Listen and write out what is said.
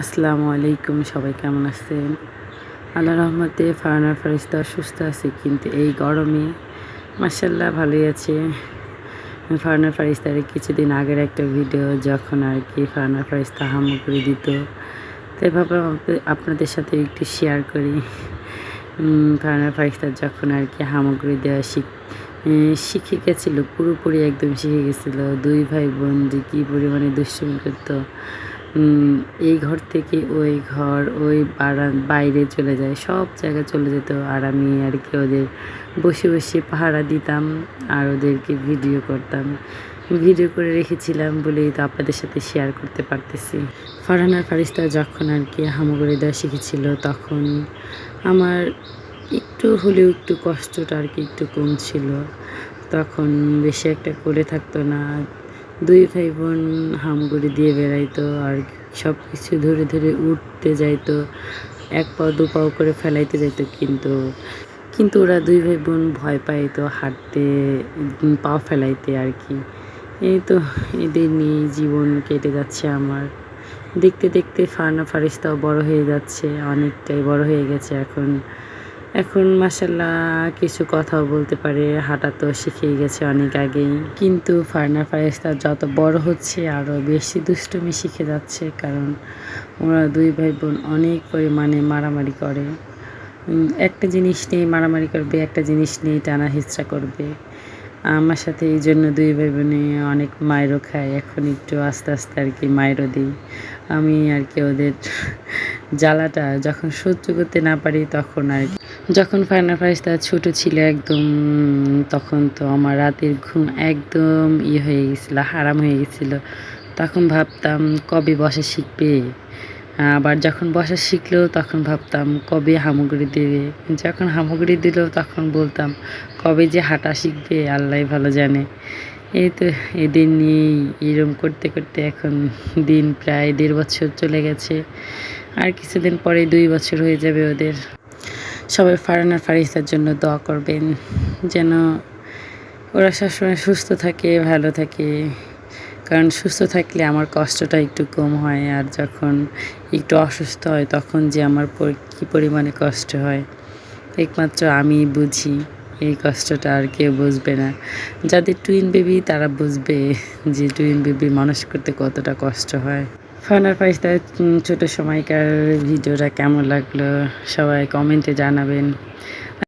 আসসালামু আলাইকুম, সবাই কেমন আছেন? আল্লাহ রহমতে ফারানার ফারিস্তা সুস্থ আছে, কিন্তু এই গরমে মার্শাল্লাহ ভালোই আছে। ফারানার ফারিস্তার কিছুদিন আগের একটা ভিডিও যখন আর কি ফারানার ফারিস্তা হামু করে দিত, তাই ভাবলাম আপনাদের সাথে একটু শেয়ার করি। ফারানার ফারিস্তার যখন আর কি হামাগুড়ি দেওয়া শিখ শিখে গেছিল, পুরোপুরি একদম শিখে গেছিল। দুই ভাই বোন যে কী পরিমাণে দুষ্টুমি করতো এই ঘর থেকে ওই ঘর, ওই বাইরে চলে যায়। সব জায়গায় চলে যেত। আর আমি আর কি ওদের বসে বসে পাহারা দিতাম আর ওদেরকে ভিডিও করতাম। ভিডিও করে রেখেছিলাম বলেই তো আপনাদের সাথে শেয়ার করতে পারতেছি। ফারহানার ফারিস্তা যখন আর কি হামাগুড়ি দেওয়া শিখেছিল, তখন আমার একটু হলেও একটু কষ্টটা আর কি একটু কম ছিল তখন বেশি একটা করে থাকতো না। দুই ভাই বোন হামগুড়ি দিয়ে বেড়াইতো আর সব কিছু ধরে ধরে উঠতে যাইতো, এক পাও দু পাও করে ফেলাইতে যাইতো কিন্তু কিন্তু ওরা দুই ভাই বোন ভয় পাইতো হাঁটতে পা ফেলাইতে আর কি। এই তো এদের নিয়ে জীবন কেটে যাচ্ছে আমার। দেখতে দেখতে ফারনা ফারিস্তাও বড় হয়ে যাচ্ছে, অনেকটাই বড় হয়ে গেছে এখন। এখন মাসাল্লাহ কিছু কথাও বলতে পারে, হাঁটা তো শিখেই গেছে অনেক আগেই। কিন্তু ফারনা ফারিস্তা যত বড় হচ্ছে আরও বেশি দুষ্টুমি শিখে যাচ্ছে, কারণ ওরা দুই ভাই বোন অনেক পরিমাণে মারামারি করে। একটা জিনিস নিয়ে মারামারি করবে, একটা জিনিস নিয়ে টানা হিচড়া করবে। আমার সাথে এই জন্য দুই ভাই বোনে অনেক মায়েরও খায়, এখন একটু আস্তে আস্তে আর কি মায়েরও দিই। আমি আর কি ওদের জ্বালাটা যখন সহ্য করতে না পারি, তখন আর কি যখন ফাইনাল ফাইসটা ছোট ছিল একদম, তখন তো আমার রাতের ঘুম একদম ইয়ে হয়ে গেছিল, হারাম হয়ে গেছিল। তখন ভাবতাম কবে বসা শিখবে? আবার যখন বসা শিখলো, তখন ভাবতাম কবে হামাগুড়ি দেবে? যখন হামাগুড়ি দিল, তখন বলতাম কবে যে হাঁটা শিখবে আল্লাহ ভালো জানে। এই তো এদের নিয়েই এরম করতে করতে এখন দিন প্রায় দেড় বছর চলে গেছে। আর কিছুদিন পরে দুই বছর হয়ে যাবে ওদের। সবাই ফারান আর ফারিসার জন্য দোয়া করবেন, যেন ওরা সবসময় সুস্থ থাকে, ভালো থাকে। কারণ সুস্থ থাকলে আমার কষ্টটা একটু কম হয়, আর যখন একটু অসুস্থ হয়, তখন যে আমার কী পরিমাণে কষ্ট হয়। একমাত্র আমি বুঝি এই কষ্টটা আর কেউ বুঝবে না। যাদের টুইন বেবি তারা বুঝবে যে টুইন বেবি মানুষ করতে কতটা কষ্ট হয়। ফানার ফাইস্তার ছোটো সময়কার ভিডিওটা কেমন লাগল? সবাই কমেন্টে জানাবেন।